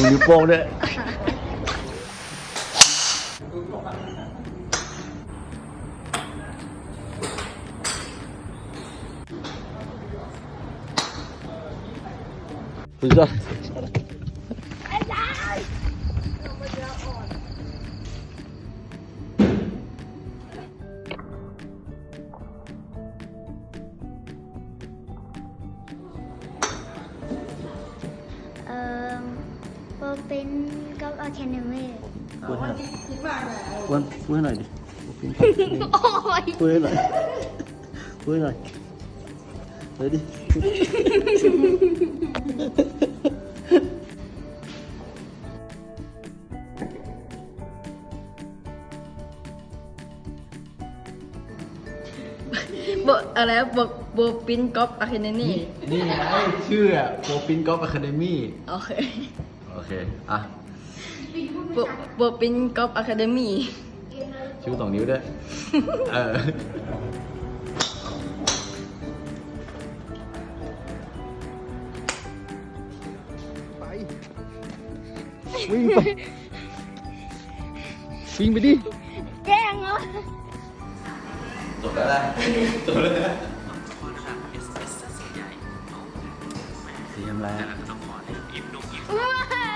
มือนิ้วโป้งด้วยสุดยอด เป็นก็อะแคเดมี่พูดให้พูดพูดให้หน่อยดิโอ้ยพูดให้หน่อยพูดให้หน่อยเฮ้ยดิโบอะไรโบโบปินกอล์ฟอะคาเดมี่นี่ไงชื่ออะโปรปินกอล์ฟอะคาเดมี่โอเค โอเค อะโบโบปินกอล์ฟอะคาเดมี่ชูสองนิ้วด้วย เออ ไป วิ่งไป วิ่งไปดิแจ้งเหรอจบแล้วนะจบแล้วนะสีทำไร อะว้ายหยุด